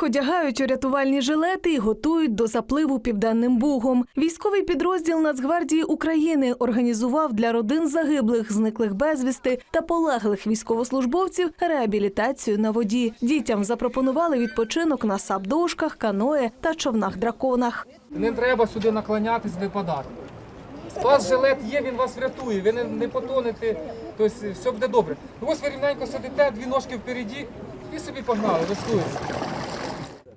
Всіх одягають у рятувальні жилети і готують до запливу південним бугом. Військовий підрозділ Нацгвардії України організував для родин загиблих, зниклих безвісти та полеглих військовослужбовців реабілітацію на воді. Дітям запропонували відпочинок на сабдошках, каное та човнах-драконах. Не треба сюди наклонятись, випадати. Вас жилет є, він вас врятує, ви не, не потонете, тобто все буде добре. Ну, ось ви рівненько сидите, дві ножки впереді і собі погнали, веслуєте.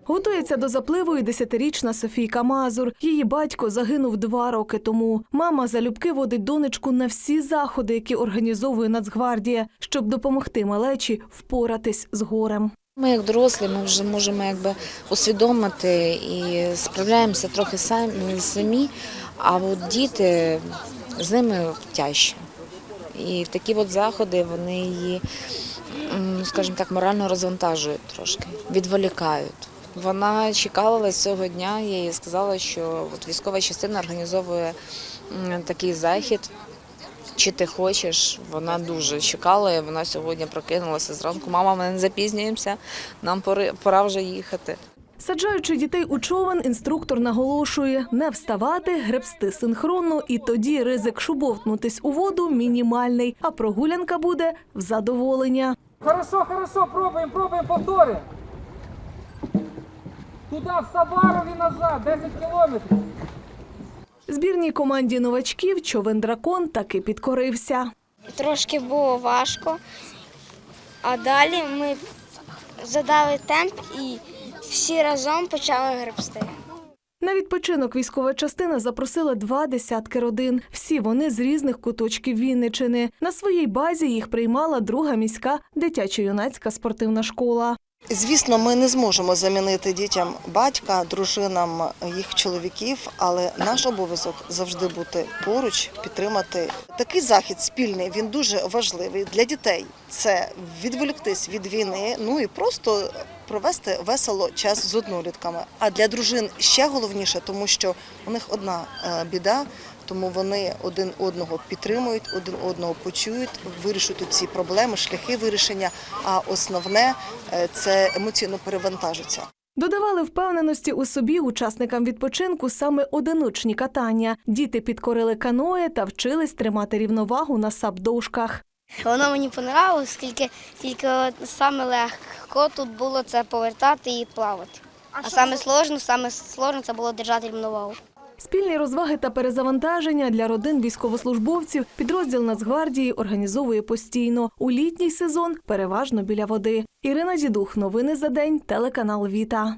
Готується до запливу і десятирічна Софійка Мазур. Її батько загинув два роки тому. Мама залюбки водить донечку на всі заходи, які організовує Нацгвардія, щоб допомогти малечі впоратись з горем. Ми, як дорослі, ми вже можемо якби усвідомити і справляємося трохи самі, самі, а от діти з ними тяжче. І такі от заходи вони її, скажімо так, морально розвантажують трошки, відволікають. Вона чекала цього дня, я їй сказала, що от військова частина організовує такий захід. Чи ти хочеш? Вона дуже чекала. і Вона сьогодні прокинулася зранку. Мама, ми не запізнюємося. Нам пори- пора вже їхати. Саджаючи дітей у човен, інструктор наголошує не вставати, гребсти синхронно, і тоді ризик шубовтнутись у воду мінімальний, а прогулянка буде в задоволення. Хорошо, хорошо, пробуємо, пробуємо, повторюємо. Туди, в Сабаров і назад, 10 кілометрів. Збірній команді новачків човен дракон таки підкорився. Трошки було важко, а далі ми задали темп і всі разом почали гребсти. На відпочинок військова частина запросила два десятки родин. Всі вони з різних куточків Вінничини. На своїй базі їх приймала друга міська дитячо-юнацька спортивна школа. Звісно, ми не зможемо замінити дітям батька, дружинам їх чоловіків, але наш обов'язок завжди бути поруч, підтримати. Такий захід спільний він дуже важливий для дітей. Це відволіктись від війни, ну і просто провести весело час з однолітками. А для дружин ще головніше, тому що у них одна е, біда. Тому вони один одного підтримують, один одного почують, вирішують ці проблеми, шляхи вирішення. А основне е, це емоційно перевантажиться. Додавали впевненості у собі учасникам відпочинку саме одиночні катання. Діти підкорили каное та вчились тримати рівновагу на сабдошках. Воно мені понравилось, оскільки тільки от саме легко тут було це повертати і плавати. А, саме сложно, саме сложно це було держати рівновагу. Спільні розваги та перезавантаження для родин військовослужбовців підрозділ Нацгвардії організовує постійно у літній сезон, переважно біля води. Ірина Дідух, новини за день, телеканал Віта.